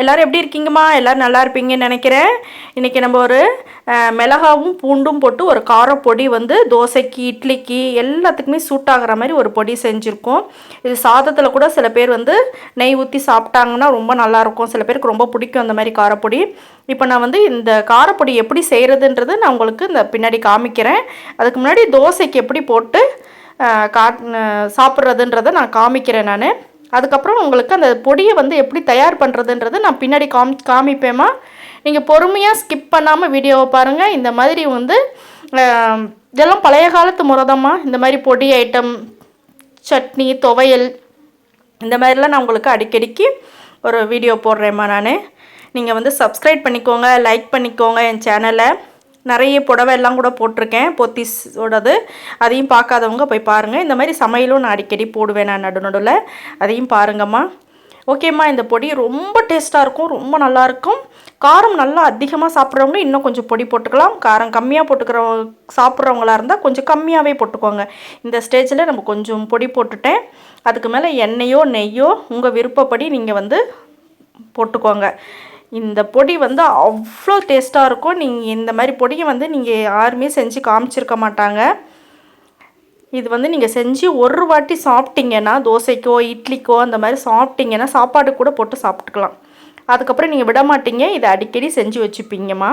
எல்லோரும் எப்படி இருக்கீங்கம்மா? எல்லோரும் நல்லா இருப்பீங்கன்னு நினைக்கிறேன். இன்றைக்கி நம்ம ஒரு மிளகாவும் பூண்டும் போட்டு ஒரு காரப்பொடி வந்து தோசைக்கு இட்லிக்கு எல்லாத்துக்குமே சூட் ஆகிற மாதிரி ஒரு பொடி செஞ்சுருக்கோம். இது சாதத்தில் கூட சில பேர் வந்து நெய் ஊற்றி சாப்பிட்டாங்கன்னா ரொம்ப நல்லாயிருக்கும் சில பேருக்கு ரொம்ப பிடிக்கும் அந்த மாதிரி காரப்பொடி. இப்போ நான் வந்து இந்த காரப்பொடி எப்படி செய்கிறதுன்றது நான் உங்களுக்கு இந்த பின்னாடி காமிக்கிறேன். அதுக்கு முன்னாடி தோசைக்கு எப்படி போட்டு கா சாப்பிட்றதுன்றதை நான் காமிக்கிறேன் நான். அதுக்கப்புறம் உங்களுக்கு அந்த பொடியை வந்து எப்படி தயார் பண்ணுறதுன்றது நான் பின்னாடி காமி காமிப்பேம்மா. நீங்கள் பொறுமையாக ஸ்கிப் பண்ணாமல் வீடியோவை பாருங்கள் இந்த மாதிரி வந்து இதெல்லாம் பழைய காலத்து முறைதாம்மா. இந்த மாதிரி பொடி ஐட்டம் சட்னி துவையல் இந்த மாதிரிலாம் நான் உங்களுக்கு அடிக்கடிக்கு ஒரு வீடியோ போடுறேம்மா நான். நீங்கள் வந்து சப்ஸ்கிரைப் பண்ணிக்கோங்க லைக் பண்ணிக்கோங்க என் சேனலை நிறைய புடவை எல்லாம் கூட போட்டிருக்கேன் பொத்திஸோடது. அதையும் பார்க்காதவங்க போய் பாருங்கள் இந்த மாதிரி சமையலும் நான் அடிக்கடி போடுவேன் நான் நடு நடுவில். அதையும் பாருங்கம்மா. ஓகேம்மா இந்த பொடி ரொம்ப டேஸ்ட்டாக இருக்கும் ரொம்ப நல்லாயிருக்கும் காரம் நல்லா அதிகமாக சாப்பிட்றவங்க இன்னும் கொஞ்சம் பொடி போட்டுக்கலாம். காரம் கம்மியாக போட்டுக்கிற சாப்பிட்றவங்களா இருந்தால் கொஞ்சம் கம்மியாகவே போட்டுக்கோங்க. இந்த ஸ்டேஜில் நம்ம கொஞ்சம் பொடி போட்டுட்டேன். அதுக்கு மேலே எண்ணெயோ நெய்யோ உங்கள் விருப்பப்படி நீங்கள் வந்து போட்டுக்கோங்க. இந்த பொடி வந்து அவ்வளோ டேஸ்ட்டாக இருக்கும். நீங்கள் இந்த மாதிரி பொடியை வந்து நீங்கள் யாருமே செஞ்சு காமிச்சிருக்க மாட்டாங்க. இது வந்து நீங்கள் செஞ்சு ஒரு வாட்டி சாப்பிட்டீங்கன்னா தோசைக்கோ இட்லிக்கோ அந்த மாதிரி சாப்பிட்டீங்கன்னா சாப்பாடு கூட போட்டு சாப்பிட்டுக்கலாம். அதுக்கப்புறம் நீங்கள் விட மாட்டீங்க. இதை அடிக்கடி செஞ்சு வச்சுப்பீங்கம்மா.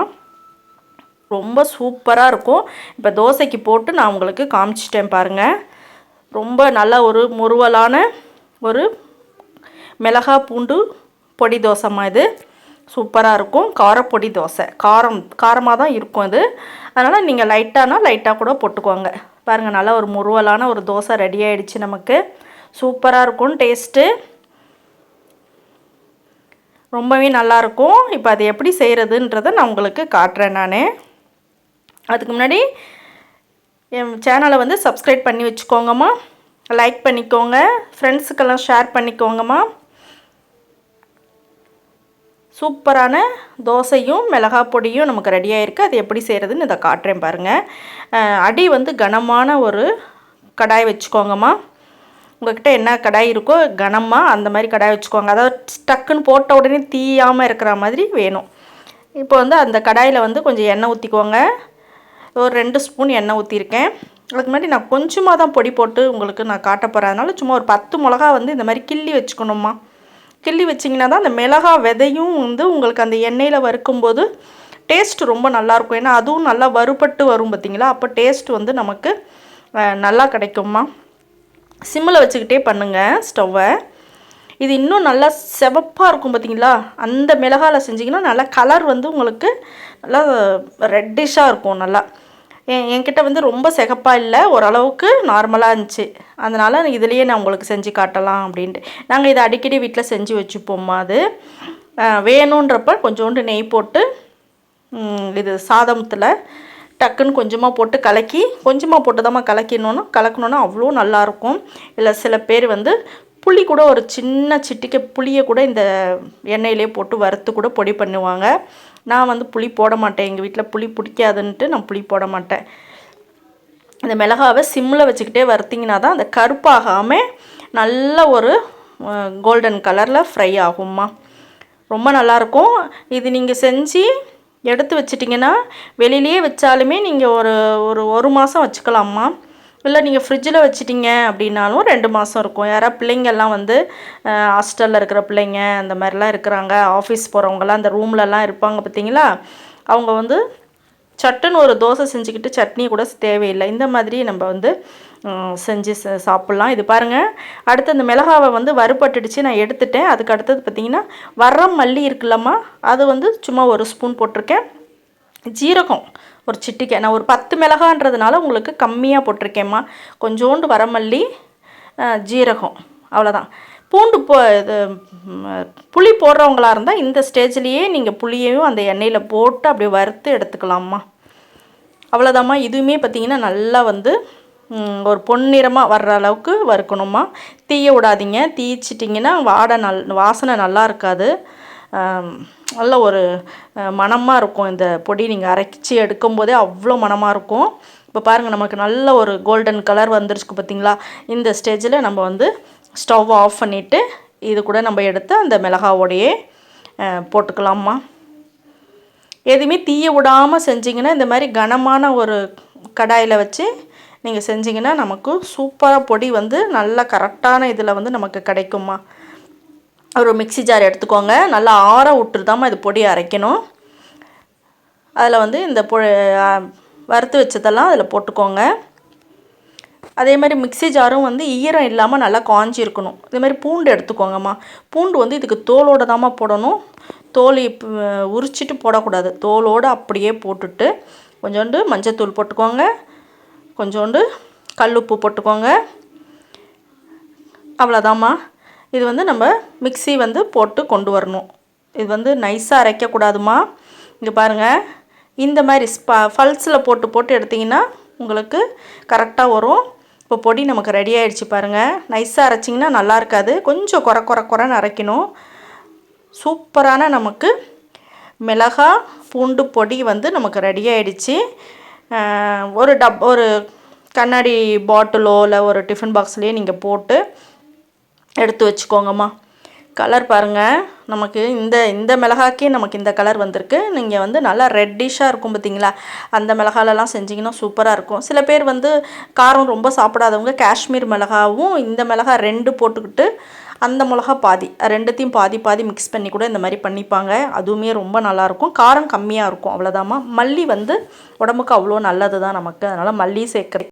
ரொம்ப சூப்பராக இருக்கும். இப்போ தோசைக்கு போட்டு நான் உங்களுக்கு காமிச்சிட்டேன் பாருங்கள் ரொம்ப நல்ல ஒரு முறுவலான ஒரு மிளகா பூண்டு பொடி தோசைம்மா இது. சூப்பராக இருக்கும். காரப்பொடி தோசை. காரம் காரமாக தான் இருக்கும் அது. அதனால் நீங்கள் லைட்டானா லைட்டாக கூட போட்டுக்கோங்க. பாருங்கள் நல்லா ஒரு முருவலான ஒரு தோசை ரெடி ஆகிடுச்சு நமக்கு. சூப்பராக இருக்கும் டேஸ்ட்டு ரொம்பவே நல்லாயிருக்கும் இப்போ அது எப்படி செய்கிறதுன்றதை நான் உங்களுக்கு காட்டுறேன் நான். அதுக்கு முன்னாடி என் சேனலை வந்து சப்ஸ்கிரைப் பண்ணி வச்சுக்கோங்கம்மா. லைக் பண்ணிக்கோங்க. ஃப்ரெண்ட்ஸுக்கெல்லாம் ஷேர் பண்ணிக்கோங்கம்மா. சூப்பரான தோசையும் மிளகா பொடியும் நமக்கு ரெடியாகிருக்கு அது எப்படி செய்கிறதுன்னு இதை காட்டுறேன் பாருங்கள் அடி வந்து கனமான ஒரு கடாய் வச்சுக்கோங்கம்மா. உங்கள்கிட்ட என்ன கடாய் இருக்கோ கனமாக அந்த மாதிரி கடாய் வச்சுக்கோங்க. அதாவது டக்குன்னு போட்ட உடனே தீயாமல் இருக்கிற மாதிரி வேணும். இப்போ வந்து அந்த கடாயில் வந்து கொஞ்சம் எண்ணெய் ஊற்றிக்கோங்க ஒரு ரெண்டு ஸ்பூன் எண்ணெய் ஊற்றிருக்கேன் அதுக்கு முன்னாடி நான் கொஞ்சமாக தான் பொடி போட்டு உங்களுக்கு நான் காட்ட போகிறேன் அதனால சும்மா ஒரு பத்து மிளகா வந்து இந்த மாதிரி கிள்ளி வச்சுக்கணுமா கிள்ளி வச்சிங்கன்னா தான் அந்த மிளகா விதையும் வந்து உங்களுக்கு அந்த எண்ணெயில் வறுக்கும்போது டேஸ்ட் ரொம்ப நல்லாயிருக்கும். ஏன்னா அதுவும் நல்லா வறுபட்டு வரும் பார்த்தீங்களா? அப்போ டேஸ்ட் வந்து நமக்கு நல்லா கிடைக்குமா சிம்மில் வச்சுக்கிட்டே பண்ணுங்கள் ஸ்டவ்வை இது இன்னும் நல்லா செவப்பாக இருக்கும் பார்த்தீங்களா? அந்த மிளகாவில் செஞ்சிங்கன்னா நல்லா கலர் வந்து உங்களுக்கு நல்லா ரெட்டிஷாக இருக்கும் நல்லா. என்கிட்ட வந்து ரொம்ப சிகப்பாக இல்லை ஓரளவுக்கு நார்மலாக இருந்துச்சு. அதனால் இதுலேயே நான் உங்களுக்கு செஞ்சு காட்டலாம் அப்படின்ட்டு. நாங்கள் இதை அடிக்கடி வீட்டில் செஞ்சு வச்சுப்போம்மா அது. வேணுன்றப்ப கொஞ்சோண்டு நெய் போட்டு இது சாதமத்தில் டக்குன்னு கொஞ்சமாக போட்டு கலக்கி கொஞ்சமாக போட்டு தான் கலக்கினோன்னா கலக்கணுன்னா அவ்வளோ நல்லாயிருக்கும் இல்லை சில பேர் வந்து புளி கூட ஒரு சின்ன சிட்டிக்கை புளியை கூட இந்த எண்ணெயிலே போட்டு வறுத்து கூட பொடி பண்ணுவாங்க. நான் வந்து புளி போட மாட்டேன். எங்கள் வீட்டில் புளி பிடிக்காதுன்ட்டு நான் புளி போட மாட்டேன். இந்த மிளகாவை சிம்மில் வச்சுக்கிட்டே வறுத்திங்கன்னா தான் அந்த கருப்பாகாமல் நல்ல ஒரு கோல்டன் கலரில் ஃப்ரை ஆகும்மா. ரொம்ப நல்லாயிருக்கும். இது நீங்கள் செஞ்சு எடுத்து வச்சிட்டிங்கன்னா வெளியிலேயே வச்சாலுமே நீங்கள் ஒரு ஒரு ஒரு மாதம் வச்சுக்கலாம்மா. இல்லை நீங்கள் ஃப்ரிட்ஜில் வச்சிட்டிங்க அப்படின்னாலும் ரெண்டு மாதம் இருக்கும். யாராவது பிள்ளைங்கள்லாம் வந்து ஹாஸ்டலில் இருக்கிற பிள்ளைங்க அந்த மாதிரிலாம் இருக்கிறாங்க. ஆஃபீஸ் போகிறவங்கலாம் அந்த ரூம்லலாம் இருப்பாங்க பார்த்தீங்களா? அவங்க வந்து சட்டுன்னு ஒரு தோசை செஞ்சுக்கிட்டு சட்னி கூட தேவையில்லை. இந்த மாதிரி நம்ம வந்து செஞ்சு ச சாப்பிட்லாம். இது பாருங்கள் அடுத்து அந்த மிளகாவை வந்து வறுபட்டுடுச்சு. நான் எடுத்துட்டேன். அதுக்கு அடுத்தது பார்த்திங்கன்னா வரம் மல்லி இருக்குல்லம்மா. அது வந்து சும்மா ஒரு ஸ்பூன் போட்டிருக்கேன். ஜீரகம். ஒரு சிட்டிக்கை. நான் ஒரு பத்து மிளகான்றதுனால உங்களுக்கு கம்மியாக போட்டிருக்கேம்மா. கொஞ்சோண்டு வரமல்லி ஜீரகம். அவ்வளோதான் பூண்டு போ இது புளி போடுறவங்களாக இருந்தால் இந்த ஸ்டேஜ்லேயே நீங்கள் புளியையும் அந்த எண்ணெயில் போட்டு அப்படியே வறுத்து எடுத்துக்கலாம்மா. அவ்வளோதாம்மா இதுவுமே பார்த்தீங்கன்னா நல்லா வந்து ஒரு பொன்னிறமாக வர்ற அளவுக்கு வறுக்கணுமா தீய விடாதீங்க. தீச்சிட்டிங்கன்னா வாடை நல் வாசனை நல்லா இருக்காது. நல்ல ஒரு மணமாக இருக்கும் இந்த பொடி நீங்கள் அரைச்சி எடுக்கும்போதே அவ்வளோ மணமாக இருக்கும். இப்போ பாருங்கள் நமக்கு நல்ல ஒரு கோல்டன் கலர் வந்துருச்சு பார்த்தீங்களா இந்த ஸ்டேஜில் நம்ம வந்து ஸ்டவ் ஆஃப் பண்ணிவிட்டு இது கூட நம்ம எடுத்து அந்த மிளகாவோடையே போட்டுக்கலாம்மா. எதுவுமே தீய விடாமல் செஞ்சிங்கன்னா இந்த மாதிரி கனமான ஒரு கடாயில் வச்சு நீங்கள் செஞ்சிங்கன்னா நமக்கு சூப்பராக பொடி வந்து நல்லா கரெக்டான இதில் வந்து நமக்கு கிடைக்குமா ஒரு மிக்ஸி ஜார் எடுத்துக்கோங்க. நல்லா ஆற விட்டுருதாம்மா இது பொடி அரைக்கணும். அதில் வந்து இந்த பொ வறுத்து வச்சதெல்லாம் அதில் போட்டுக்கோங்க. அதே மாதிரி மிக்ஸி ஜாரும் வந்து ஈரம் இல்லாமல் நல்லா காஞ்சி இருக்கணும் இதே மாதிரி பூண்டு எடுத்துக்கோங்கம்மா. பூண்டு வந்து இதுக்கு தோலோடு தாம்மா போடணும். தோல் உரிச்சிட்டு போடக்கூடாது. தோலோடு அப்படியே போட்டுட்டு கொஞ்சோண்டு மஞ்சத்தூள் போட்டுக்கோங்க. கொஞ்சோண்டு கல்லுப்பு போட்டுக்கோங்க. அவ்வளோதாம்மா. இது வந்து நம்ம மிக்ஸி வந்து போட்டு கொண்டு வரணும். இது வந்து நைஸாக அரைக்கக்கூடாதுமா. இங்கே பாருங்கள் இந்த மாதிரி ஸ்பா ஃபல்ஸில் போட்டு போட்டு எடுத்திங்கன்னா உங்களுக்கு கரெக்டாக வரும். இப்போ பொடி நமக்கு ரெடி ஆகிடுச்சு பாருங்கள் நைஸாக அரைச்சிங்கன்னா நல்லா இருக்காது. கொஞ்சம் குறை குறை குறைன்னு அரைக்கணும். சூப்பரான நமக்கு மிளகா பூண்டு பொடி வந்து நமக்கு ரெடி ஆகிடுச்சு ஒரு டப் ஒரு கண்ணாடி பாட்டிலோ இல்லை ஒரு டிஃபன் பாக்ஸ்லேயே நீங்கள் போட்டு எடுத்து வச்சுக்கோங்கம்மா. கலர் பாருங்கள் நமக்கு இந்த இந்த மிளகாக்கே நமக்கு இந்த கலர் வந்திருக்கு. நீங்கள் வந்து நல்லா ரெட்டிஷாக இருக்கும் பார்த்தீங்களா அந்த மிளகாலெல்லாம் செஞ்சிங்கன்னா சூப்பராக இருக்கும். சில பேர் வந்து காரம் ரொம்ப சாப்பிடாதவங்க காஷ்மீர் மிளகாவும் இந்த மிளகா ரெண்டு போட்டுக்கிட்டு அந்த மிளகா பாதி ரெண்டுத்தையும் பாதி பாதி மிக்ஸ் பண்ணி கூட இந்த மாதிரி பண்ணிப்பாங்க. அதுவுமே ரொம்ப நல்லாயிருக்கும் காரம் கம்மியாக இருக்கும். அவ்வளோதாம்மா மல்லி வந்து உடம்புக்கு அவ்வளோ நல்லது தான் நமக்கு. அதனால் மல்லி சேர்க்குறேன்